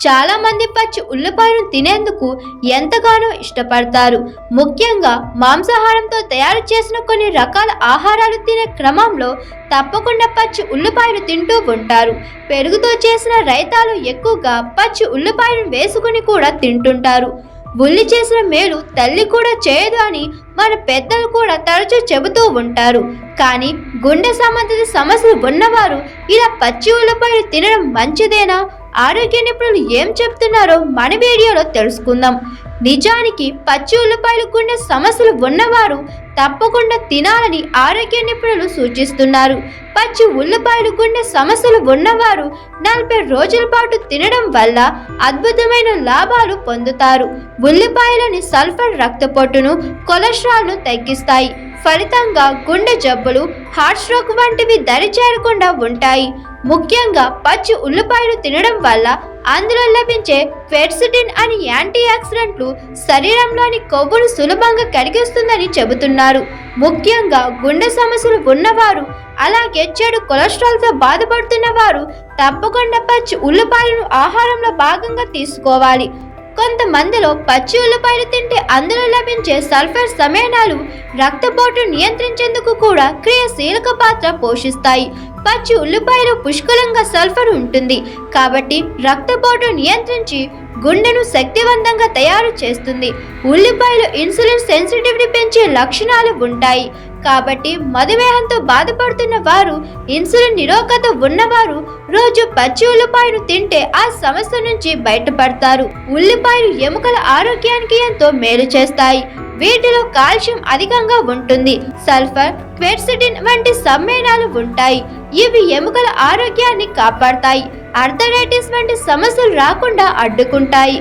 చాలామంది పచ్చి ఉల్లిపాయను తినేందుకు ఎంతగానో ఇష్టపడతారు. ముఖ్యంగా మాంసాహారంతో తయారు చేసిన కొన్ని రకాల ఆహారాలు తినే క్రమంలో తప్పకుండా పచ్చి ఉల్లిపాయలు తింటూ ఉంటారు. పెరుగుతో చేసిన రైతాలు ఎక్కువగా పచ్చి ఉల్లిపాయను వేసుకుని కూడా తింటుంటారు. ఉల్లి చేసిన మేలు తల్లి కూడా చేయదు అని మన పెద్దలు కూడా తరచూ చెబుతూ ఉంటారు. కానీ గుండె సంబంధిత సమస్యలు ఉన్నవారు ఇలా పచ్చి ఉల్లిపాయలు తినడం మంచిదేనా? ఆరోగ్య నిపుణులు ఏం చెప్తున్నారో మన వీడియోలో తెలుసుకుందాం. నిజానికి పచ్చి ఉల్లిపాయలు గుండె సమస్యలు ఉన్నవారు తప్పకుండా తినాలని ఆరోగ్య నిపుణులు సూచిస్తున్నారు. పచ్చి ఉల్లిపాయలు గుండె సమస్యలు ఉన్నవారు నలభై రోజుల పాటు తినడం వల్ల అద్భుతమైన లాభాలు పొందుతారు. ఉల్లిపాయలోని సల్ఫర్ రక్తపోటును కొలెస్ట్రాల్ను తగ్గిస్తాయి. ఫలితంగా గుండె జబ్బులు హార్ట్ స్ట్రోక్ వంటివి దరిచేరకుండా ఉంటాయి. ముఖ్యంగా పచ్చి ఉల్లిపాయలు తినడం వల్ల అందులో లభించే ఫెర్సిటిన్ అని యాంటీ ఆక్సిడెంట్లు శరీరంలోని కొవ్వును సులభంగా కరిగిస్తుందని చెబుతున్నారు. ముఖ్యంగా గుండె సమస్యలు ఉన్నవారు అలాగే చెడు కొలెస్ట్రాల్తో బాధపడుతున్న వారు తప్పకుండా పచ్చి ఉల్లిపాయలను ఆహారంలో భాగంగా తీసుకోవాలి. కొంతమందిలో పచ్చి ఉల్లిపాయలు తింటే అందులో లభించే సల్ఫర్ సమేనాలు రక్తపోటు నియంత్రించేందుకు కూడా క్రియాశీలక పాత్ర పోషిస్తాయి. పచ్చి ఉల్లిపాయలు పుష్కలంగా సల్ఫర్ ఉంటుంది. కాబట్టి రక్తపోటు నియంత్రించి గుండెను శక్తివంతంగా తయారు చేస్తుంది. ఉల్లిపాయలు ఇన్సులిన్ సెన్సిటివిటీ పెంచే లక్షణాలు ఉంటాయి. కాబట్టి మధుమేహంతో బాధపడుతున్న వారు ఇన్సులిన్ నిరోధకత ఉన్నవారు రోజు పచ్చి ఉల్లిపాయను తింటే ఆ సమస్య నుంచి బయటపడతారు. ఉల్లిపాయలు ఎముకల ఆరోగ్యానికి ఎంతో మేలు చేస్తాయి. వీటిలో కాల్షియం అధికంగా ఉంటుంది. సల్ఫర్ క్వెర్సిటిన్ వంటి సమ్మేళనాలు ఉంటాయి. ఇవి ఎముకల ఆరోగ్యాన్ని కాపాడతాయి. అర్థరైటిస్ వంటి సమస్యలు రాకుండా అడ్డుకుంటాయి.